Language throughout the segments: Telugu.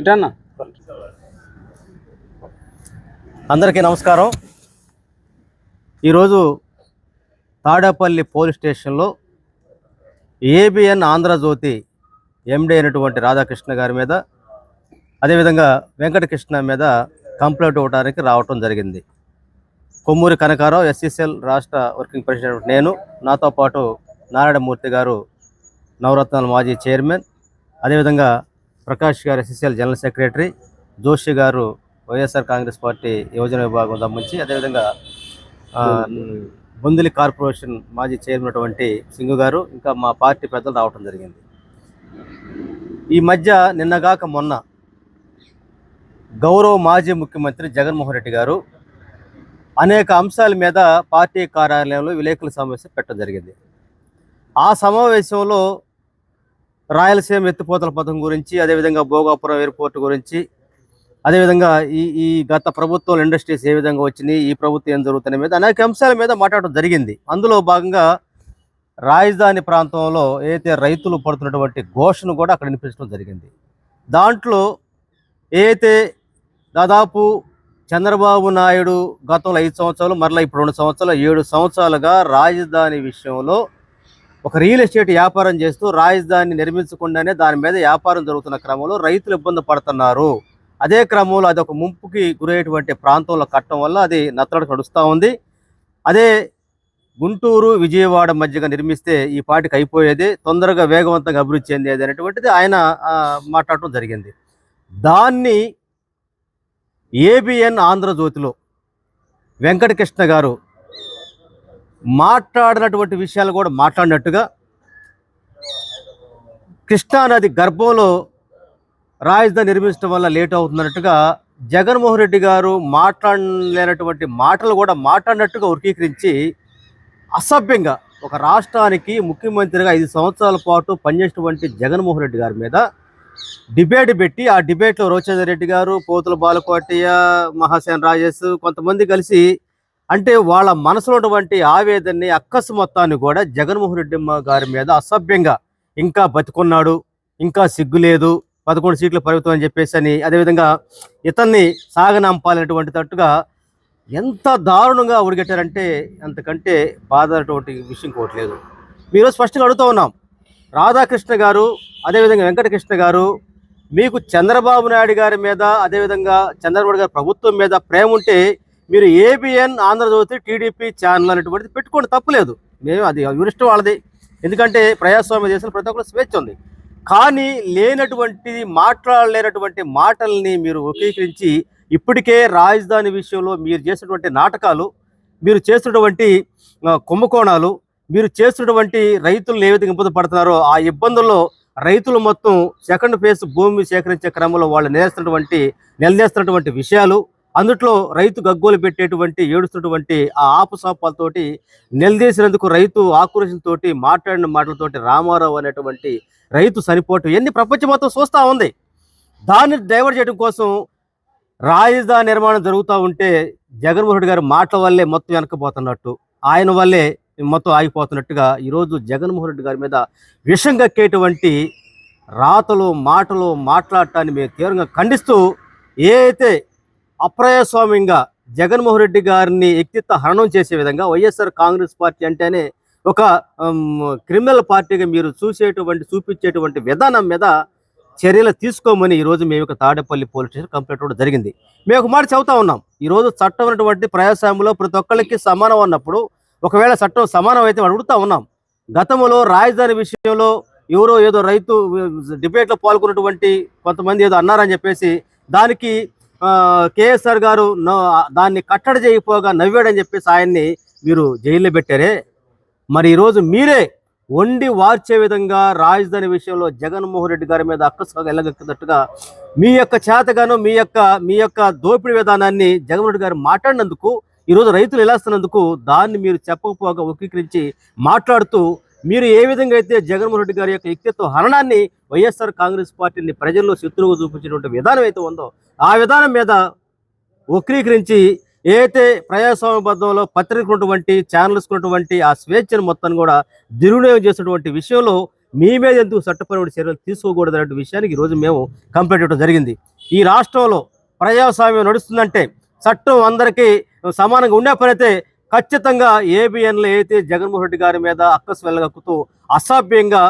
ఇటన్నా? అందరికీ నమస్కారం. ఈరోజు తాడేపల్లి పోలీస్ స్టేషన్లో ఏబిఎన్ ఆంధ్రజ్యోతి ఎండి అయినటువంటి రాధాకృష్ణ గారి మీద అదేవిధంగా వెంకటకృష్ణ మీద కంప్లైంట్ ఇవ్వడానికి రావటం జరిగింది. కొమ్మూరి కనకారావు ఎస్సీసీఎల్ రాష్ట్ర వర్కింగ్ ప్రెసిడెంట్ నేను నాతో పాటు నారాయణమూర్తి గారు నవరత్నాల మాజీ చైర్మన్ అదేవిధంగా ప్రకాష్ గారు ఎస్ఎస్ఎల్ జనరల్ సెక్రటరీ జోషి గారు వైఎస్ఆర్ కాంగ్రెస్ పార్టీ యువజన విభాగం సంబంధించి అదేవిధంగా బొందిలి కార్పొరేషన్ మాజీ చైర్మన్ అటువంటి సింగు గారు ఇంకా మా పార్టీ పెద్దలు రావటం జరిగింది. ఈ మధ్య నిన్నగాక మొన్న గౌరవ మాజీ ముఖ్యమంత్రి జగన్మోహన్ రెడ్డి గారు అనేక అంశాల మీద పార్టీ కార్యాలయంలో విలేకరుల సమావేశం పెట్టడం జరిగింది. ఆ సమావేశంలో రాయలసీమ ఎత్తిపోతల పథకం గురించి అదేవిధంగా భోగాపురం ఎయిర్పోర్ట్ గురించి అదేవిధంగా ఈ ఈ గత ప్రభుత్వం ఇండస్ట్రీస్ ఏ విధంగా వచ్చినాయి ఈ ప్రభుత్వం ఏం జరుగుతున్న మీద అనేక అంశాల మీద మాట్లాడడం జరిగింది. అందులో భాగంగా రాజధాని ప్రాంతంలో ఏదైతే రైతులు పడుతున్నటువంటి ఘోషను కూడా అక్కడ వినిపించడం జరిగింది. దాంట్లో ఏదైతే దాదాపు చంద్రబాబు నాయుడు గతంలో ఐదు సంవత్సరాలు మరలా ఇప్పుడు రెండు సంవత్సరాలు ఏడు సంవత్సరాలుగా రాజధాని విషయంలో ఒక రియల్ ఎస్టేట్ వ్యాపారం చేస్తూ రాజధాని నిర్మించకుండానే దాని మీద వ్యాపారం జరుగుతున్న క్రమంలో రైతులు ఇబ్బంది పడుతున్నారు. అదే క్రమంలో అది ఒక ముంపుకి గురయ్యేటువంటి ప్రాంతంలో కట్టడం వల్ల అది నత్తలకు నడుస్తూ ఉంది. అదే గుంటూరు విజయవాడ మధ్యగా నిర్మిస్తే ఈ పాటికి అయిపోయేది. తొందరగా వేగవంతంగా అభివృద్ధి చెందేది అనేటువంటిది ఆయన మాట్లాడటం జరిగింది. దాన్ని ఏబిఎన్ ఆంధ్రజ్యోతిలో వెంకటకృష్ణ గారు మాట్లాడినటువంటి విషయాలు కూడా మాట్లాడినట్టుగా కృష్ణానది గర్భంలో రాజధాని నిర్మించడం వల్ల లేట్ అవుతున్నట్టుగా జగన్మోహన్ రెడ్డి గారు మాట్లాడలేనటువంటి మాటలు కూడా మాట్లాడినట్టుగా వర్గీకరించి అసభ్యంగా ఒక రాష్ట్రానికి ముఖ్యమంత్రిగా ఐదు సంవత్సరాల పాటు పనిచేసినటువంటి జగన్మోహన్ రెడ్డి గారి మీద డిబేట్ పెట్టి ఆ డిబేట్లో రోచంద్ర రెడ్డి గారు పోతుల బాలకోటయ్య మహాసేన రాజేష్ కొంతమంది కలిసి అంటే వాళ్ళ మనసులో ఉన్నటువంటి ఆవేదనని అక్కసు మొత్తాన్ని కూడా జగన్మోహన్ రెడ్డి గారి మీద అసభ్యంగా ఇంకా బతుకున్నాడు ఇంకా సిగ్గు లేదు పదకొండు సీట్లు పరిమితం అని చెప్పేసి అని అదేవిధంగా ఇతన్ని సాగనంపాలనేటువంటి తట్టుగా ఎంత దారుణంగా ఉడిగట్టారంటే అంతకంటే బాధటువంటి విషయం కోట్లేదు లేదు. మీరు స్పష్టంగా అడుగుతూ ఉన్నాం రాధాకృష్ణ గారు అదేవిధంగా వెంకటకృష్ణ గారు మీకు చంద్రబాబు నాయుడు గారి మీద అదేవిధంగా చంద్రబాబు గారి ప్రభుత్వం మీద ప్రేమ ఉంటే మీరు ఏబిఎన్ ఆంధ్రజ్యోతి టీడీపీ ఛానల్ అనేటువంటిది పెట్టుకోండి తప్పులేదు. మేము అది యూనిస్ట్ వాళ్ళది. ఎందుకంటే ప్రజాస్వామ్య దేశంలో ప్రతి ఒక్కరు స్వేచ్ఛ ఉంది. కానీ లేనటువంటి మాట్లాడలేనటువంటి మాటల్ని మీరు వకీకరించి ఇప్పటికే రాజధాని విషయంలో మీరు చేసినటువంటి నాటకాలు మీరు చేస్తున్నటువంటి కుంభకోణాలు మీరు చేస్తున్నటువంటి రైతులు ఏ విధంగా ఇబ్బంది పడుతున్నారో ఆ ఇబ్బందుల్లో రైతులు మొత్తం సెకండ్ ఫేజ్ భూమి సేకరించే క్రమంలో వాళ్ళు నిలేస్తున్నటువంటి నిలదీస్తున్నటువంటి విషయాలు అందుట్లో రైతు గగ్గోలు పెట్టేటువంటి ఏడుస్తున్నటువంటి ఆ ఆపుసాపాలతోటి నిలదీసినందుకు రైతు ఆక్రోషంతోటి మాట్లాడిన మాటలతోటి రామారావు అనేటువంటి రైతు చనిపోవటం ఎన్ని ప్రపంచం మొత్తం చూస్తూ ఉంది. దాన్ని డైవర్ట్ చేయడం కోసం రాజధాని నిర్మాణం జరుగుతూ ఉంటే జగన్మోహన్ రెడ్డి గారి మాటల వల్లే మొత్తం వెనకపోతున్నట్టు. ఆయన వల్లే మొత్తం ఆగిపోతున్నట్టుగా ఈరోజు జగన్మోహన్ రెడ్డి గారి మీద విషం కక్కేటువంటి రాతలు మాటలు మాట్లాడటాన్ని మేము తీవ్రంగా ఖండిస్తూ ఏ అయితే అప్రజాస్వామ్యంగా జగన్మోహన్ రెడ్డి గారిని వ్యక్తిత్వ హరణం చేసే విధంగా వైఎస్ఆర్ కాంగ్రెస్ పార్టీ అంటేనే ఒక క్రిమినల్ పార్టీగా మీరు చూసేటువంటి చూపించేటువంటి విధానం మీద చర్యలు తీసుకోమని ఈరోజు మేము ఒక తాడేపల్లి పోలీస్ స్టేషన్ కంప్లైంట్ కూడా జరిగింది. మేము ఒక మాట చెబుతా ఉన్నాం. ఈరోజు చట్టం ఉన్నటువంటి ప్రజాస్వామ్యంలో ప్రతి ఒక్కరికి సమానం అన్నప్పుడు ఒకవేళ చట్టం సమానం అయితే అడుగుతా ఉన్నాం. గతంలో రాజధాని విషయంలో ఎవరో ఏదో రైతు డిబేట్లో పాల్గొన్నటువంటి కొంతమంది ఏదో అన్నారని చెప్పేసి దానికి కేఎస్ఆర్ గారు నో- దాన్ని కట్టడి చేయకపోగా నవ్వాడని చెప్పేసి ఆయన్ని మీరు జైల్లో పెట్టారే. మరి ఈరోజు మీరే వండి వార్చే విధంగా రాజధాని విషయంలో జగన్మోహన్ రెడ్డి గారి మీద అక్కసుగా వెళ్ళగక్కినట్టుగా మీ యొక్క చేతగాను మీ యొక్క మీ యొక్క దోపిడీ విధానాన్ని జగన్మోహన్ రెడ్డి గారు మాట్లాడినందుకు ఈరోజు రైతులు ఎలాస్తున్నందుకు దాన్ని మీరు చెప్పకపోగా వక్రీకరించి మాట్లాడుతూ మీరు ఏ విధంగా అయితే జగన్మోహన్ రెడ్డి గారి యొక్క వ్యక్తిత్వ హరణాన్ని వైఎస్ఆర్ కాంగ్రెస్ పార్టీని ప్రజల్లో శత్రువుగా చూపించినటువంటి విధానం అయితే ఉందో ఆ విధానం మీద వక్రీకరించి ఏదైతే ప్రజాస్వామ్యబద్ధంలో పత్రికలు ఉన్నటువంటి ఛానల్స్ ఉన్నటువంటి ఆ స్వేచ్ఛను మొత్తాన్ని కూడా దుర్వినియోగం చేసినటువంటి విషయంలో మీ మీద ఎందుకు చట్టపరమైన చర్యలు తీసుకోకూడదు అనే విషయానికి ఈరోజు మేము కంప్లైంట్ ఇవ్వడం జరిగింది. ఈ రాష్ట్రంలో ప్రజాస్వామ్యం నడుస్తుందంటే చట్టం అందరికీ సమానంగా ఉండే పనైతే ఖచ్చితంగా ఏబిఎన్లు అయితే జగన్మోహన్ రెడ్డి గారి మీద అక్కసు వెళ్ళగక్కుతూ అసభ్యంగా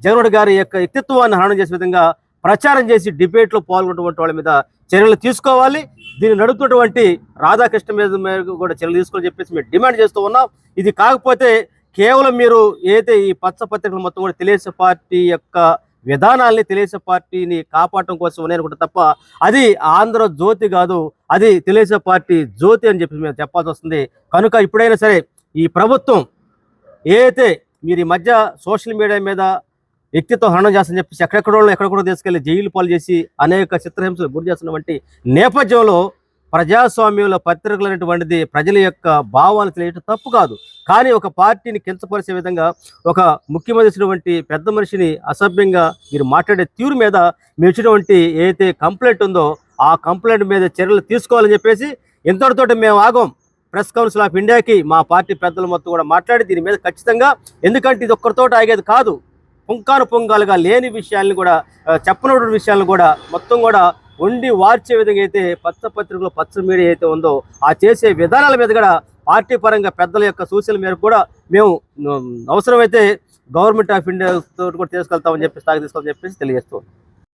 జగన్మోహన్ రెడ్డి గారి యొక్క వ్యక్తిత్వాన్ని హరణం చేసే విధంగా ప్రచారం చేసి డిబేట్లో పాల్గొన్నటువంటి వాళ్ళ మీద చర్యలు తీసుకోవాలి. దీన్ని నడుపుతున్నటువంటి రాధాకృష్ణ మీద మీద కూడా చర్యలు తీసుకోవాలని చెప్పేసి మేము డిమాండ్ చేస్తూ ఉన్నాం. ఇది కాకపోతే కేవలం మీరు ఏదైతే ఈ పచ్చ పత్రికలు మొత్తం కూడా తెలుగుదేశం పార్టీ యొక్క విధానాల్ని తెలుగుదేశం పార్టీని కాపాడటం కోసం నేను అనుకుంటే తప్ప అది ఆంధ్ర జ్యోతి కాదు అది తెలుగుదేశం పార్టీ జ్యోతి అని చెప్పి మేము చెప్పాల్సి వస్తుంది. కనుక ఇప్పుడైనా సరే ఈ ప్రభుత్వం ఏదైతే మీరు ఈ మధ్య సోషల్ మీడియా మీద వ్యక్తిత్వ హరణం చేస్తారని చెప్పేసి ఎక్కడెక్కడో ఎక్కడెక్కడో తీసుకెళ్ళి జైలు పాలు చేసి అనేక చిత్రహింసలు గురి చేస్తున్నటువంటి నేపథ్యంలో ప్రజాస్వామ్యంలో పత్రికలు అనేటువంటిది ప్రజల యొక్క భావాలు తెలియటం తప్పు కాదు. కానీ ఒక పార్టీని కించపరిచే విధంగా ఒక ముఖ్యమంత్రి పెద్ద మనిషిని అసభ్యంగా మీరు మాట్లాడే తీరు మీద మీరు ఇచ్చినటువంటి ఏదైతే కంప్లైంట్ ఉందో ఆ కంప్లైంట్ మీద చర్యలు తీసుకోవాలని చెప్పేసి ఇంతటితోటి మేము ఆగం. ప్రెస్ కౌన్సిల్ ఆఫ్ ఇండియాకి మా పార్టీ పెద్దలు మొత్తం కూడా మాట్లాడి దీని మీద ఖచ్చితంగా ఎందుకంటే ఇది ఒక్కరితోటి ఆగేది కాదు. పుంకాను పొంగాలుగా లేని విషయాల్ని కూడా చెప్పనటువంటి విషయాలను కూడా మొత్తం కూడా ఉండి వార్చే విధంగా అయితే పచ్చ పత్రికలో పచ్చ మీడియా అయితే ఉందో ఆ చేసే విధానాల మీద కూడా పార్టీ పరంగా పెద్దల యొక్క సూచనల మేరకు కూడా మేము అవసరమైతే గవర్నమెంట్ ఆఫ్ ఇండియా తోటి కూడా తీసుకెళ్తామని చెప్పి స్థాయి తీసుకోవాలని చెప్పేసి తెలియజేస్తాం